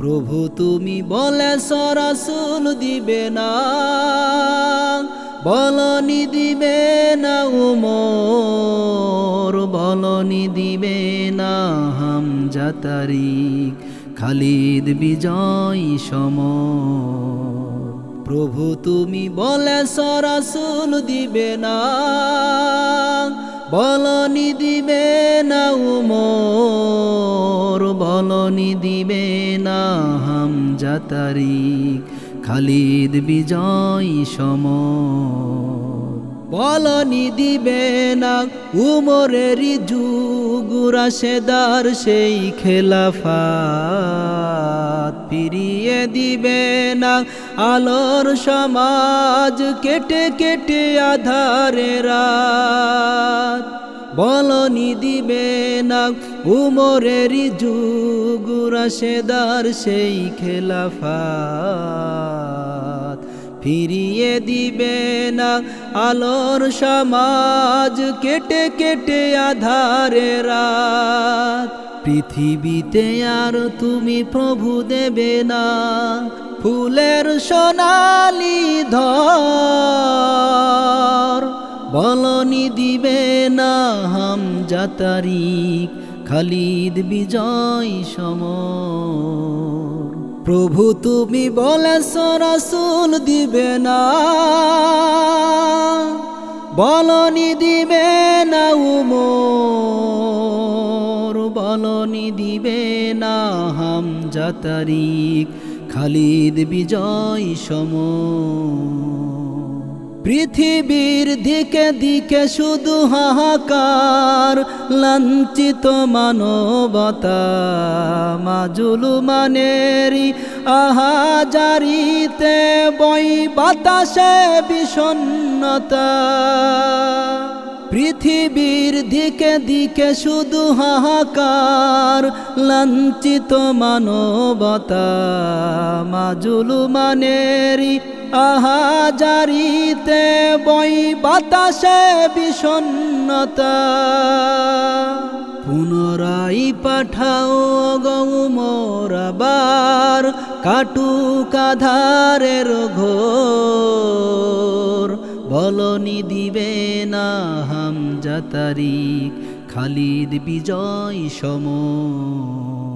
প্রভু তুমি বলে সরাসুল দিবে না, বলনি দিবে না উমর, বলনি দিবে না হাম জাতারিক খালিদ বিজয় সমর। প্রভু তুমি বলে সরাসুল দিবে না, বলনি দিবে না উমর, বলনি দিবে না হাম জাতারিক খালিদ বিজয় সমর। বলনি দিবে না উমরের যুগুরা সেদার সেই খেলাফাত। ফিরিয়ে দিবে না আলোর সমাজ, কেটে কেটে আধারে রাত। বলনি দিবে না উমরের যুগুরা সেদার সেই খেলাফাত। ফিরিয়ে দিবে না আলোর সমাজ, কেটে কেটে আধারে রাত। পৃথিবীতে আর তুমি প্রভু দেবে না, ফুলের সোনালি ধর। বলনি দিবে না হাম জাতারিক খালিদ বিজয় সম প্রভু তুমি বলে, সরাসুল দিবে না। বলনি দিবে না উমর, বলনি দিবে না হাম জাতারিক খালিদ বিজয় সমর। পৃথিবীর দিকে দিকে শুধু হাহাকার, লাঞ্ছিত মানবতা মাজুলু মানেরি আহাজারিতে বই বাতাসে বিষণ্ণতা। পৃথিবীর দিকে দিকে শুধু হাহাকার, লাঞ্ছিত মানবতা মাজুলু মানেরি আহাজারিতে বই বাতাসে বিষণ্ণতা। পুনরাই পাঠাও গৌমরাবার কাটু কাধারের ঘোর। বলনি দিবে না হাম জাতারিক খালিদ বিজয় সমর।